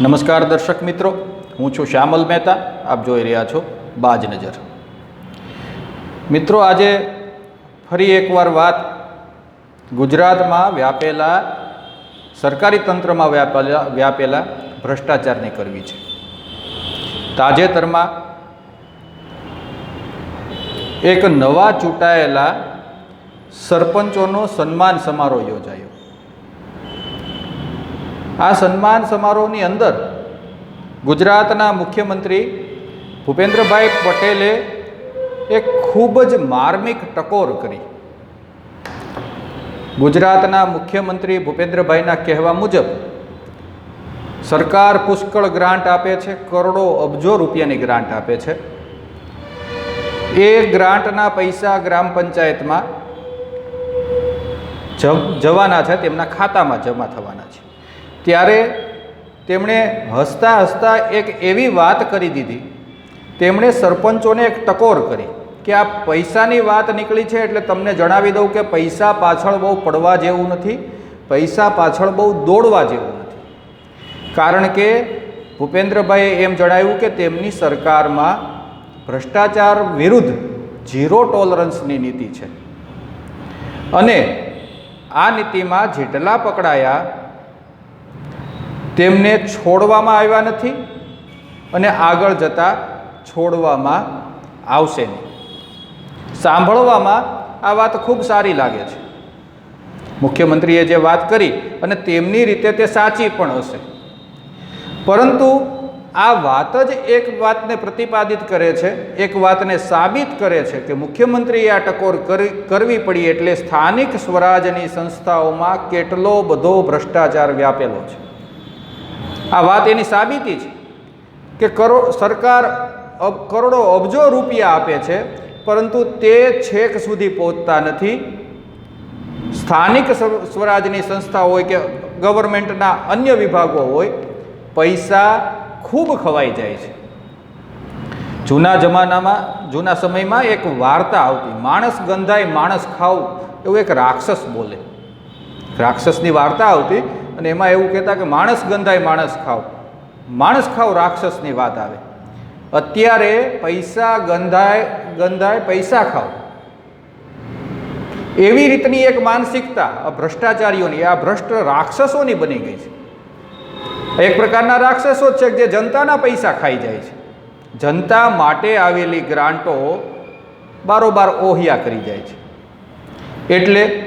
નમસ્કાર દર્શક મિત્રો, હું છું શ્યામલ મહેતા, આપ જોઈ રહ્યા છો બાજ નજર. મિત્રો, આજે ફરી એકવાર વાત ગુજરાતમાં વ્યાપેલા, સરકારી તંત્રમાં વ્યાપેલા વ્યાપેલા ભ્રષ્ટાચારની કરવી છે. તાજેતરમાં એક નવા ચૂંટાયેલા સરપંચોનો સન્માન સમારોહ યોજાયો. આ સન્માન સમારોહની અંદર ગુજરાતના મુખ્યમંત્રી ભૂપેન્દ્રભાઈ પટેલે એક ખૂબ જ માર્મિક ટકોર કરી. ગુજરાતના મુખ્યમંત્રી ભૂપેન્દ્રભાઈના કહેવા મુજબ, સરકાર પુષ્કળ ગ્રાન્ટ આપે છે, કરોડો અબજો રૂપિયાની ગ્રાન્ટ આપે છે. એ ગ્રાન્ટના પૈસા ગ્રામ પંચાયતમાં જવાના છે, તેમના ખાતામાં જમા થવાના છે. ત્યારે તેમણે હસતા હસતા એક એવી વાત કરી દીધી. તેમણે સરપંચોને એક ટકોર કરી કે આ પૈસાની વાત નીકળી છે એટલે તમને જણાવી દઉં કે પૈસા પાછળ બહુ પડવા જેવું નથી, પૈસા પાછળ બહુ દોડવા જેવું નથી. કારણ કે ભૂપેન્દ્રભાઈએ એમ જણાવ્યું કે તેમની સરકારમાં ભ્રષ્ટાચાર વિરુદ્ધ ઝીરો ટોલરન્સની નીતિ છે. અને આ નીતિમાં જેટલા પકડાયા તેમને છોડવામાં આવ્યા નથી અને આગળ જતાં છોડવામાં આવશે નહીં. સાંભળવામાં આ વાત ખૂબ સારી લાગે છે. મુખ્યમંત્રીએ જે વાત કરી અને તેમની રીતે તે સાચી પણ હશે. પરંતુ આ વાત જ એક વાતને પ્રતિપાદિત કરે છે, એક વાતને સાબિત કરે છે કે મુખ્યમંત્રીએ આ ટકોર કરી, કરવી પડી એટલે સ્થાનિક સ્વરાજની સંસ્થાઓમાં કેટલો બધો ભ્રષ્ટાચાર વ્યાપેલો છે. આ વાત એની સાબિતી છે કે કરો સરકાર કરોડો અબજો રૂપિયા આપે છે, પરંતુ તે છેક સુધી પહોંચતા નથી. સ્થાનિક સ્વ- સ્વરાજની સંસ્થા હોય કે ગવર્મેન્ટના અન્ય વિભાગો હોય, પૈસા ખૂબ ખવાઈ જાય છે. જૂના જમાનામાં, જૂના સમયમાં એક વાર્તા આવતી, માણસ ગંધાય, માણસ ખાવું એવું એક રાક્ષસ બોલે. રાક્ષસની વાર્તા આવતી અને એમાં એવું કહેતા કે માણસ ગંધાય, માણસ ખાવ. માણસ ખાવ રાક્ષસની વાત આવે. અત્યારે પૈસા ગંધાય ગંધાય, પૈસા ખાવ. એવી રીતની એક માનસિકતા ભ્રષ્ટાચારીઓની, આ ભ્રષ્ટ રાક્ષસોની બની ગઈ છે. એક પ્રકારના રાક્ષસો જ છે જે જનતાના પૈસા ખાઈ જાય છે. જનતા માટે આવેલી ગ્રાન્ટો બારોબાર ઓહિયા કરી જાય છે. એટલે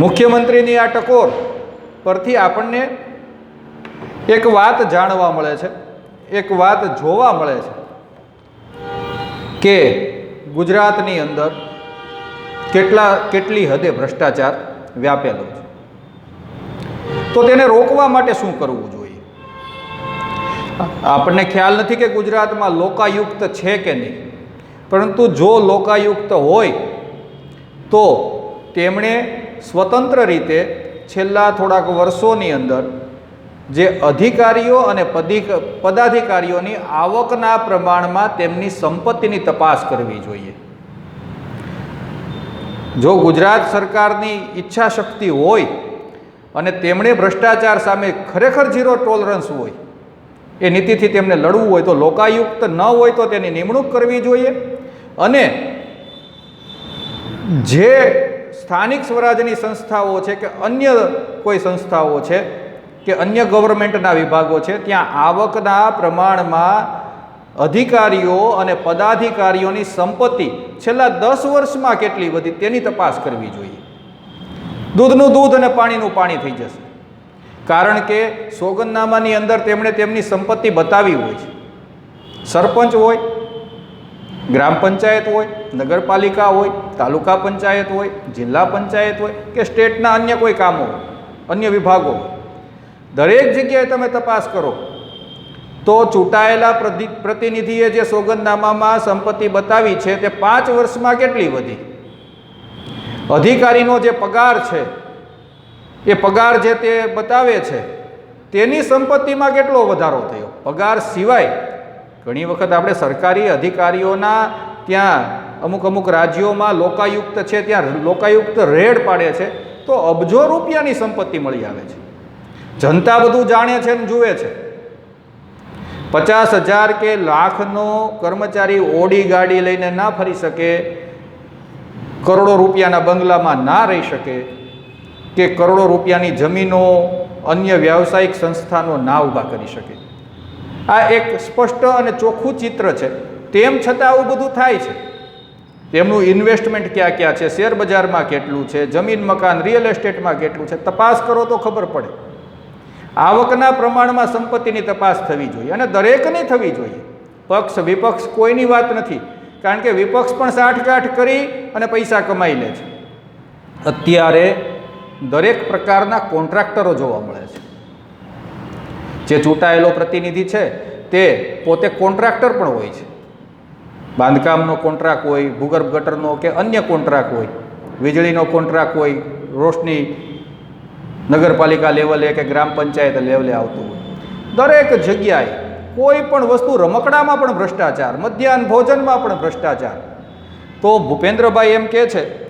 મુખ્યમંત્રીની આ ટકોર પરથી આપણને એક વાત જાણવા મળે છે, એક વાત જોવા મળે છે કે ગુજરાતની અંદર કેટલા, કેટલી હદે ભ્રષ્ટાચાર વ્યાપેલો છે. તો તેને રોકવા માટે શું કરવું જોઈએ? આપણને ખ્યાલ નથી કે ગુજરાતમાં લોકાયુક્ત છે કે નહીં, પરંતુ જો લોકાયુક્ત હોય તો તેમણે સ્વતંત્ર રીતે છેલ્લા થોડાક વર્ષોની અંદર જે અધિકારીઓ અને પદાધિકારીઓની આવકના પ્રમાણમાં તેમની સંપત્તિની તપાસ કરવી જોઈએ. જો ગુજરાત સરકારની ઈચ્છા શક્તિ હોય અને તેમણે ભ્રષ્ટાચાર સામે ખરેખર ઝીરો ટોલરન્સ હોય, એ નીતિથી તેમને લડવું હોય તો લોકાયુક્ત ન હોય તો તેની નિમણૂક કરવી જોઈએ અને જે સ્થાનિક સ્વરાજની સંસ્થાઓ છે કે અન્ય કોઈ સંસ્થાઓ છે કે અન્ય ગવર્મેન્ટના વિભાગો છે, ત્યાં આવકના પ્રમાણમાં અધિકારીઓ અને પદાધિકારીઓની સંપત્તિ છેલ્લા દસ વર્ષમાં કેટલી વધી તેની તપાસ કરવી જોઈએ. દૂધનું દૂધ અને પાણીનું પાણી થઈ જશે. કારણ કે સોગંદનામાની અંદર તેમણે તેમની સંપત્તિ બતાવી હોય છે. સરપંચ હોય ગ્રામ પંચાયત હોય, નગરપાલિકા હોય, તાલુકા પંચાયત હોય, જિલ્લા પંચાયત હોય કે સ્ટેટના અન્ય કોઈ કામો અન્ય વિભાગો દરેક જગ્યાએ તમે તપાસ કરો. તો ચૂંટાયેલા પ્રતિ, પ્રતિનિધિએ જે સોગંદનામામાં સંપત્તિ બતાવી છે તે પાંચ વર્ષમાં કેટલી વધી? અધિકારીનો જે પગાર છે, એ પગાર જે તે બતાવે છે, તેની સંપત્તિમાં કેટલો વધારો થયો? પગાર સિવાય ઘણી વખત આપણે સરકારી અધિકારીઓના ત્યાં અમુક અમુક રાજ્યોમાં લોકાયુક્ત છે, ત્યાં લોકાયુક્ત રેડ પાડે છે, તો અબજો રૂપિયાની સંપત્તિ મળી આવે છે. જનતા બધું જાણે છે ને જુએ છે. પચાસ હજાર કે લાખનો કર્મચારી ઓડી ગાડી લઈને ના ફરી શકે, કરોડો રૂપિયાના બંગલામાં ના રહી શકે, કે કરોડો રૂપિયાની જમીનો અન્ય વ્યાવસાયિક સંસ્થાનો ના ઊભા કરી શકે. આ એક સ્પષ્ટ અને ચોખ્ખું ચિત્ર છે. તેમ છતાં આવું બધું થાય છે. તેમનું ઇન્વેસ્ટમેન્ટ ક્યાં ક્યાં છે? શેર બજારમાં કેટલું છે? જમીન, મકાન રિયલ એસ્ટેટમાં કેટલું છે? તપાસ કરો તો ખબર પડે. આવકના પ્રમાણમાં સંપત્તિની તપાસ થવી જોઈએ અને દરેકની થવી જોઈએ. પક્ષ, વિપક્ષ કોઈની વાત નથી. કારણ કે વિપક્ષ પણ સાઠગાંઠ કરી અને પૈસા કમાઈ લે છે. અત્યારે દરેક પ્રકારના કોન્ટ્રાક્ટરો જોવા મળે છે. જે ચૂંટાયેલો પ્રતિનિધિ છે, તે પોતે કોન્ટ્રાક્ટર પણ હોય છે. બાંધકામનો કોન્ટ્રાક્ટ હોય, ભૂગર્ભ ગટરનો કે અન્ય કોન્ટ્રાક્ટ હોય, વીજળીનો કોન્ટ્રાક્ટ હોય, રોશની નગરપાલિકા લેવલે કે ગ્રામ પંચાયત લેવલે આવતું હોય. દરેક જગ્યાએ કોઈ પણ વસ્તુ રમકડામાં પણ ભ્રષ્ટાચાર, મધ્યાહન ભોજનમાં પણ ભ્રષ્ટાચાર. તો ભૂપેન્દ્રભાઈ એમ કહે છે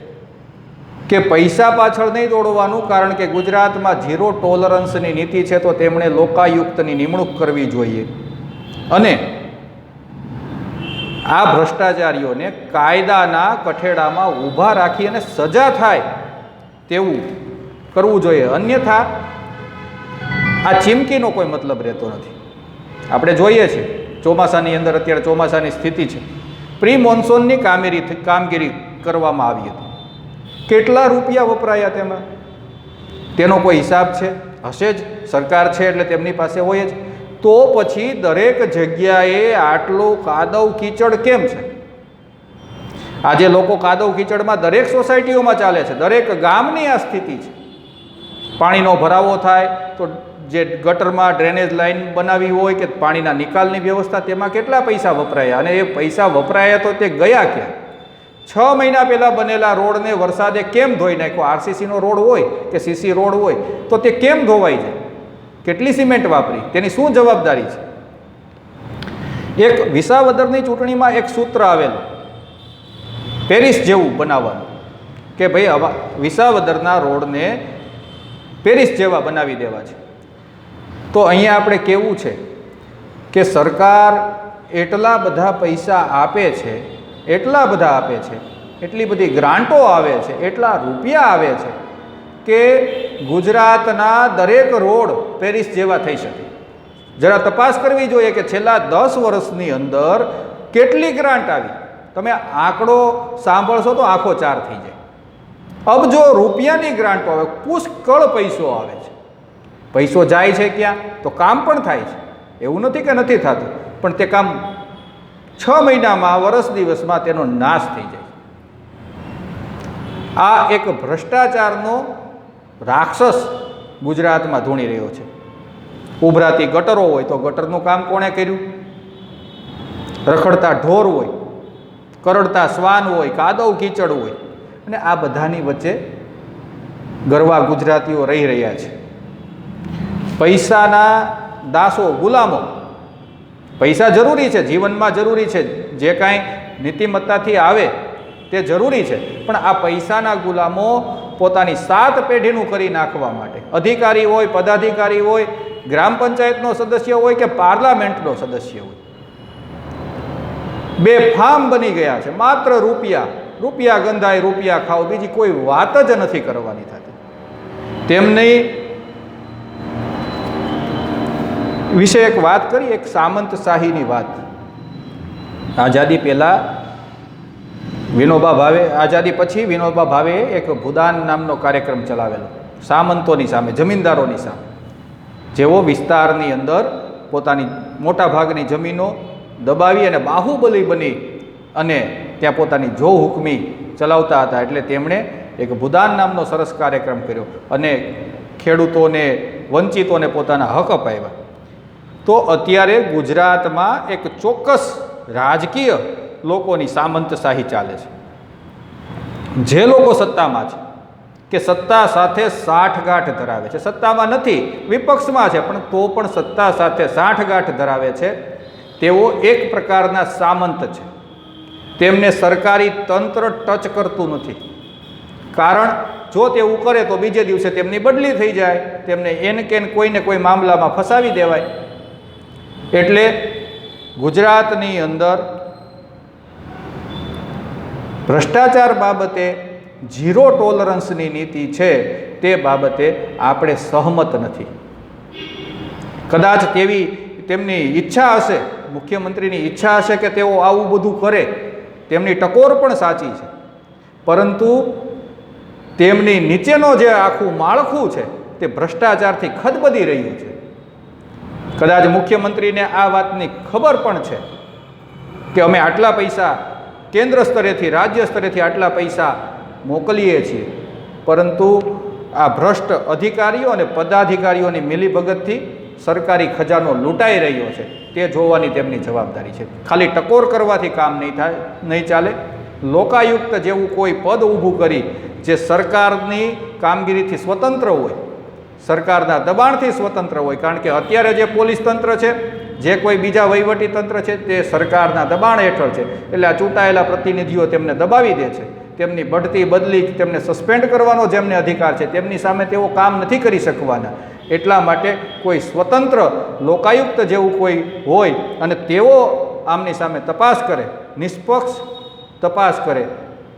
કે પૈસા પાછળ નહીં દોડવાનું, કારણ કે ગુજરાતમાં ઝીરો ટોલરન્સની નીતિ છે, તો તેમણે લોકાયુક્તની નિમણૂક કરવી જોઈએ. અને આ ભ્રષ્ટાચારીઓને કાયદાના કઠેડામાં ઊભા રાખી અને સજા થાય તેવું કરવું જોઈએ. અન્યથા, આ ચીમકીનો કોઈ મતલબ રહેતો નથી. આપણે જોઈએ છીએ, ચોમાસાની અંદર અત્યારે ચોમાસાની સ્થિતિ છે. પ્રી મોન્સૂનની કામગીરી કામગીરી કરવામાં આવી હતી. કેટલા રૂપિયા વપરાયા તેમાં? તેનો કોઈ હિસાબ છે? હશે જ. સરકાર છે એટલે તેમની પાસે હોય જ. તો પછી દરેક જગ્યાએ આટલો કાદવ કીચડ કેમ છે? આજે લોકો કાદવ કીચડમાં દરેક સોસાયટીઓમાં ચાલે છે. દરેક ગામની આ સ્થિતિ છે. પાણીનો ભરાવો થાય તો જે ગટરમાં ડ્રેનેજ લાઈન બનાવી હોય કે પાણીના નિકાલની વ્યવસ્થા, તેમાં કેટલા પૈસા વપરાયા? અને એ પૈસા વપરાયા તો તે ગયા ક્યાં? છ મહિના પહેલાં બનેલા રોડને વરસાદે કેમ ધોઈ નાખ્યો? આરસીસીનો રોડ હોય કે સીસી રોડ હોય, તો તે કેમ ધોવાઈ જાય? કેટલી સિમેન્ટ વાપરી? તેની શું જવાબદારી છે? એક વિસાવદરની ચૂંટણીમાં એક સૂત્ર આવેલું, પેરિસ જેવું બનાવવાનું, કે ભાઈ વિસાવદરના રોડને પેરિસ જેવા બનાવી દેવા છે. તો અહીંયા આપણે કેવું છે કે સરકાર એટલા બધા પૈસા આપે છે એટલા બધા આપે છે, એટલી બધી ગ્રાન્ટો આવે છે, એટલા રૂપિયા આવે છે કે ગુજરાતના દરેક રોડ પેરિસ જેવા થઈ શકે. જરા તપાસ કરવી જોઈએ કે છેલ્લા દસ વર્ષની અંદર કેટલી ગ્રાન્ટ આવી. તમે આંકડો સાંભળશો તો આંખો ચાર થઈ જાય. અબજો રૂપિયાની ગ્રાન્ટો આવે, પુષ્કળ પૈસો આવે છે. પૈસો જાય છે ક્યાં? તો કામ પણ થાય છે. એવું નથી કે નથી થતું, પણ તે કામ છ મહિનામાં વર્ષ દિવસમાં તેનો નાશ થઈ જાય આ એક ભ્રષ્ટાચારનો રાક્ષસ ગુજરાતમાં ધૂણી રહ્યો છે. ઉભરાતી ગટરો હોય તો ગટરનું કામ કોણે કર્યું? રખડતા ઢોર હોય, કરડતા શ્વાન હોય, કાદવ કીચડ હોય. અને આ બધાની વચ્ચે ગરવા ગુજરાતીઓ રહી રહ્યા છે. પૈસાના દાસો ગુલામો પૈસા જરૂરી છે, જીવનમાં જરૂરી છે. જે કાંઈ નીતિમત્તાથી આવે તે જરૂરી છે. પણ આ પૈસાના ગુલામો પોતાની સાત પેઢીનું કરી નાખવા માટે. અધિકારી હોય, પદાધિકારી હોય, ગ્રામ પંચાયતનો સદસ્ય હોય કે પાર્લામેન્ટનો સદસ્ય હોય. બે ફામ બની ગયા છે. માત્ર રૂપિયા રૂપિયા ગંધાય, રૂપિયા ખાઓ બીજી કોઈ વાત જ નથી કરવાની થતી. તેમની વિશે એક વાત કરી, એક સામંતશાહીની વાત. આઝાદી પહેલાં વિનોબા ભાવે, આઝાદી પછી વિનોબા ભાવે એક ભૂદાન નામનો કાર્યક્રમ ચલાવેલો. સામંતોની સામે, જમીનદારોની સામે. જેઓ વિસ્તારની અંદર પોતાની મોટા ભાગની જમીનો દબાવી અને બાહુબલી બની અને ત્યાં પોતાની જો હુકમી ચલાવતા હતા એટલે તેમણે એક ભૂદાન નામનો સરસ કાર્યક્રમ કર્યો અને ખેડૂતોને, વંચિતોને પોતાના હક અપાવ્યા. તો અત્યારે ગુજરાતમાં એક ચોક્કસ રાજકીય લોકોની સામંતશાહી ચાલે છે. જે લોકો સત્તામાં છે, કે સત્તા સાથે સાઠગાંઠ ધરાવે છે. સત્તામાં નથી, વિપક્ષમાં છે, પણ તો પણ સત્તા સાથે સાઠગાંઠ ધરાવે છે. તેઓ એક પ્રકારના સામંત છે. તેમને સરકારી તંત્ર ટચ કરતું નથી. કારણ, જો તેવું કરે તો બીજે દિવસે તેમની બદલી થઈ જાય. તેમને એન કેન કોઈને કોઈ મામલામાં ફસાવી દેવાય. એટલે ગુજરાતની અંદર ભ્રષ્ટાચાર બાબતે ઝીરો ટોલરન્સની નીતિ છે, તે બાબતે આપણે સહમત નથી. કદાચ તેવી તેમની ઈચ્છા હશે, મુખ્યમંત્રીની ઈચ્છા હશે કે તેઓ આવું બધું કરે, તેમની ટકોર પણ સાચી છે. પરંતુ તેમની નીચેનો જે આખું માળખું છે, તે ભ્રષ્ટાચારથી ખદબદી રહ્યું છે. કદાચ મુખ્યમંત્રીને આ વાતની ખબર પણ છે કે અમે આટલા પૈસા કેન્દ્ર સ્તરેથી, રાજ્ય સ્તરેથી આટલા પૈસા મોકલીએ છીએ. પરંતુ આ ભ્રષ્ટ અધિકારીઓ અને પદાધિકારીઓની મિલીભગતથી સરકારી ખજાનો લૂંટાઈ રહ્યો છે. તે જોવાની તેમની જવાબદારી છે. ખાલી ટકોર કરવાથી કામ નહીં થાય, નહીં ચાલે. લોકાયુક્ત જેવું કોઈ પદ ઊભું કરી જે સરકારની કામગીરીથી સ્વતંત્ર હોય સરકારના દબાણથી સ્વતંત્ર હોય. કારણ કે અત્યારે જે પોલીસ તંત્ર છે, જે કોઈ બીજા વહીવટી તંત્ર છે, તે સરકારના દબાણ હેઠળ છે. એટલે આ ચૂંટાયેલા પ્રતિનિધિઓ તેમને દબાવી દે છે. તેમની બઢતી બદલી તેમને સસ્પેન્ડ કરવાનો જેમને અધિકાર છે, તેમની સામે તેઓ કામ નથી કરી શકવાના. એટલા માટે કોઈ સ્વતંત્ર લોકાયુક્ત જેવું કોઈ હોય અને તેઓ આમની સામે તપાસ કરે, નિષ્પક્ષ તપાસ કરે,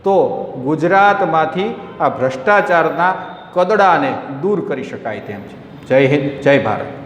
તો ગુજરાતમાંથી આ ભ્રષ્ટાચારના કદડાને દૂર કરી શકાય તેમ છે. જય હિન્દ જય ભારત.